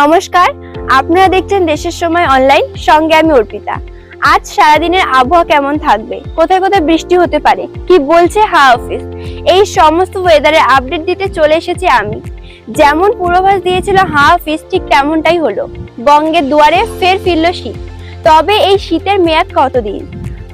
নমস্কার, আপনারা দেখছেন দেশের সময় অনলাইন সঙ্গে আমি অর্পিতা। আজ সারাদিনের আবহাওয়া কেমন থাকবে? কোথায় কোথায় বৃষ্টি হতে পারে? কি বলছে হাওয়া অফিস এই সমস্ত ওয়েদারের আপডেট দিতে চলে এসেছি আমি। যেমন পূর্বাভাস দিয়েছিল হাওয়া অফিস ঠিক তেমনটাই হলো। বঙ্গের দুয়ারে ফের ফিরল শীত। তবে এই শীতের মেয়াদ কতদিন?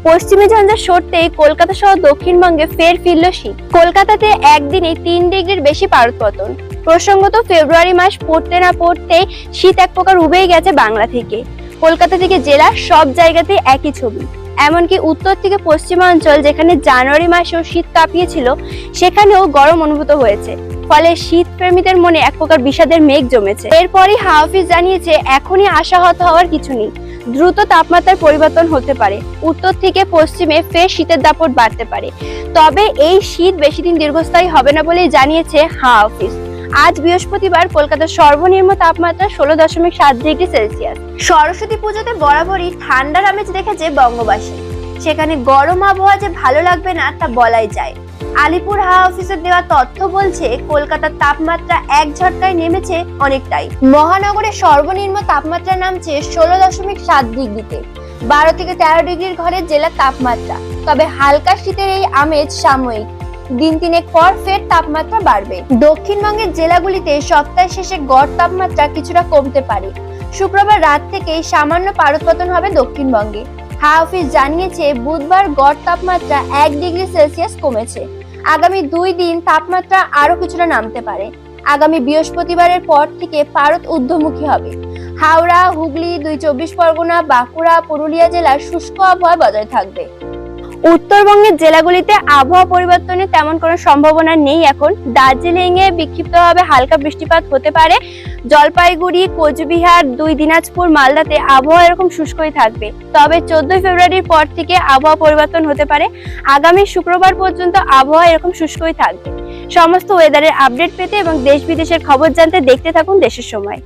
পশ্চিমী ঝঞ্ঝা সরতেই কলকাতা সহ দক্ষিণবঙ্গে ফের ফিরল শীত। কলকাতাতে একদিনে তিন ডিগ্রির বেশি পারদ পতন প্রসঙ্গত ফেব্রুয়ারি মাস পড়তে না পড়তেই শীত এক প্রকার উবেই গেছে বাংলা থেকে। কলকাতা থেকে জেলা সব জায়গাতে একই ছবি। এমনকি উত্তর থেকে পশ্চিমাঞ্চল যেখানে জানুয়ারি মাসেও শীত কাঁপিয়েছিল, সেখানেও গরম অনুভূত হয়েছে। ফলে শীত প্রেমীদের মনে এক প্রকার বিষাদের মেঘ জমেছে। এরপরই হাওয়াফিজ জানিয়েছে, এখনই আশাহত হওয়ার কিছু নেই। দ্রুত তাপমাত্রার পরিবর্তন হতে পারে। উত্তর থেকে পশ্চিমে ফের শীতের দাপট বাড়তে পারে। তবে এই শীত বেশি দিন দীর্ঘস্থায়ী হবে না বলেই জানিয়েছে হাওয়া অফিস আজ বৃহস্পতিবার কলকাতার সর্বনিম্ন তাপমাত্রা ষোলো দশমিক সাত ডিগ্রি সেলসিয়াস। সরস্বতী পুজোতে বরাবরই ঠান্ডার আমেজ দেখেছে বঙ্গবাসী। সেখানে গরম আবহাওয়া যে ভালো লাগবে না, তা বলাই যায়। আলিপুর হাওয়া অফিসের দেওয়া তথ্য বলছে, কলকাতার তাপমাত্রা এক ঝটকায় নেমেছে অনেকটাই। মহানগরে সর্বনিম্ন তাপমাত্রা নামছে ষোলো দশমিক সাত ডিগ্রিতে। বারো থেকে তেরো ডিগ্রির ঘরে জেলার তাপমাত্রা। তবে হালকা শীতের এই আমেজ সাময়িক। দিন তিনেক পর ফের তাপমাত্রা বাড়বে। দক্ষিণবঙ্গের জেলাগুলিতে সপ্তাহ শেষে গড় তাপমাত্রা কিছুটা কমতে পারে। শুক্রবার রাত থেকেই সামান্য পারদপতন হবে দক্ষিণবঙ্গে। হাওয়া অফিস জানিয়েছে, বুধবার গড় তাপমাত্রা এক ডিগ্রি সেলসিয়াস কমেছে। আগামী দুই দিন তাপমাত্রা আরও কিছুটা নামতে পারে। আগামী বৃহস্পতিবারের পর থেকে পারত ঊর্ধ্বমুখী হবে। হাওড়া, হুগলি, দুই চব্বিশ পরগনা, বাঁকুড়া, পুরুলিয়া জেলার শুষ্ক আবহাওয়া বজায় থাকবে। উত্তরবঙ্গের জেলাগুলিতে আবহাওয়া পরিবর্তনের তেমন কোনো সম্ভাবনা নেই এখন। দার্জিলিং এ বিক্ষিপ্তভাবে হালকা বৃষ্টিপাত হতে পারে। জলপাইগুড়ি, কোচবিহার, দুই দিনাজপুর, মালদাতে আবহাওয়া এরকম শুষ্কই থাকবে। তবে চোদ্দই ফেব্রুয়ারির পর থেকে আবহাওয়া পরিবর্তন হতে পারে। আগামী শুক্রবার পর্যন্ত আবহাওয়া এরকম শুষ্কই থাকবে। সমস্ত ওয়েদারের আপডেট পেতে এবং দেশ বিদেশের খবর জানতে দেখতে থাকুন দেশের সময়।